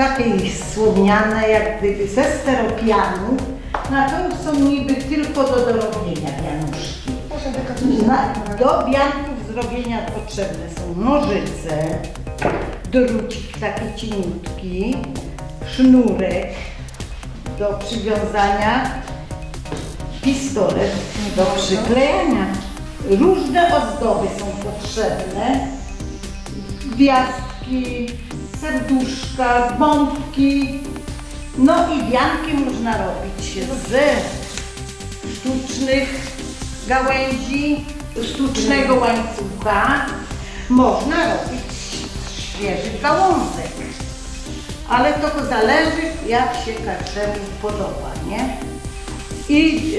takiej słomiane, jak gdyby ze steropianu, na to są niby tylko do dorobienia wianuszki. Na, do wianków zrobienia potrzebne są nożyce, drucik taki cieniutki, sznurek do przywiązania, pistolet do przyklejania. Różne ozdoby są potrzebne, gwiazdki, serduszka, bombki. No i wianki można robić ze sztucznych gałęzi, sztucznego łańcucha. Można robić świeży gałązek. Ale to zależy jak się każdemu podoba, nie? I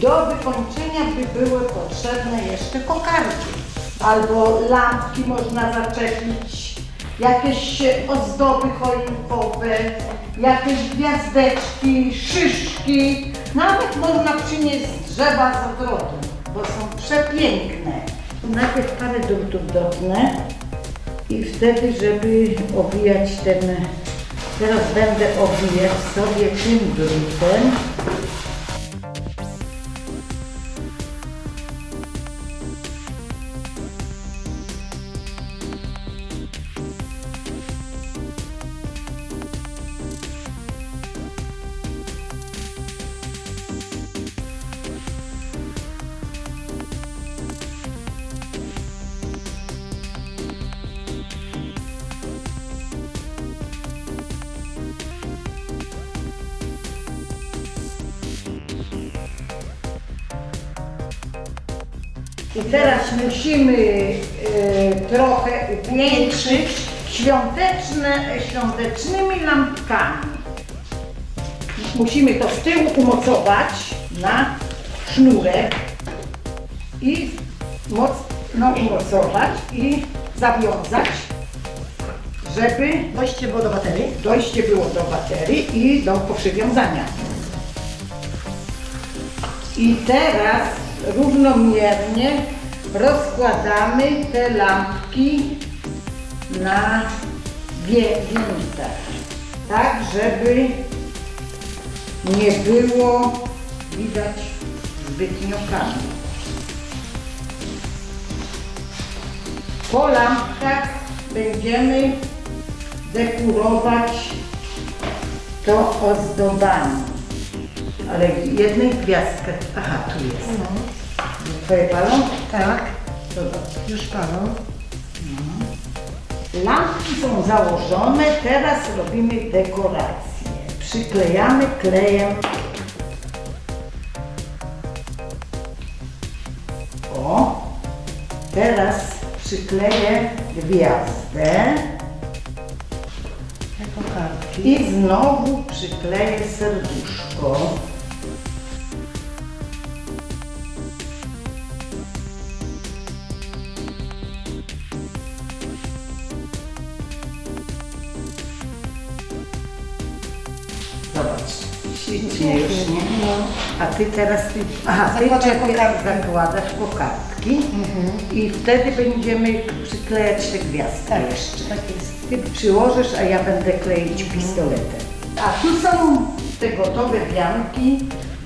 do wykończenia by były potrzebne jeszcze kokarki. Albo lampki można zaczepić, jakieś ozdoby choinkowe, jakieś gwiazdeczki, szyszki. Nawet można przynieść z drzewa z ogrodu, bo są przepiękne. Najpierw parę drutów dotnę i wtedy, żeby owijać ten... Teraz będę owijać sobie tym drutem. I teraz musimy e, trochę upiększyć świąteczne, świątecznymi lampkami. Musimy to z tyłu umocować na sznurek i mocno umocować i zawiązać, żeby Dojście było do baterii. dojście było do baterii i do poprzywiązania. I teraz równomiernie rozkładamy te lampki na więtach, tak żeby nie było widać zbytnio kamień. Po lampkach będziemy dekurować to ozdobami. Ale jednej gwiazdkę. Aha, tu jest. Twoje palą? Tak, dobrze. już palą. Lampki są założone, teraz robimy dekorację. Przyklejamy klejem. O, teraz przykleję gwiazdę i znowu przykleję serduszko. Już, nie? No. A ty teraz, ty, aha, ty Zakładam kokardki. zakładasz kokardki i wtedy będziemy przyklejać te gwiazdki Tak, jeszcze. tak jest. Ty przyłożysz, a ja będę kleić pistoletem. A tu są te gotowe wianki.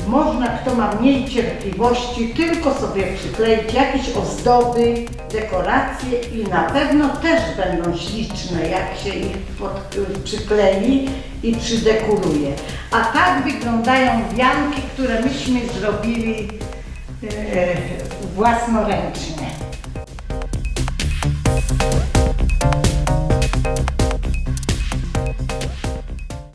Można, kto ma mniej cierpliwości, tylko sobie przykleić jakieś ozdoby, dekoracje i na pewno też będą śliczne, jak się ich pod, przyklei i przydekoruje. A tak wyglądają wianki, które myśmy zrobili e, własnoręcznie.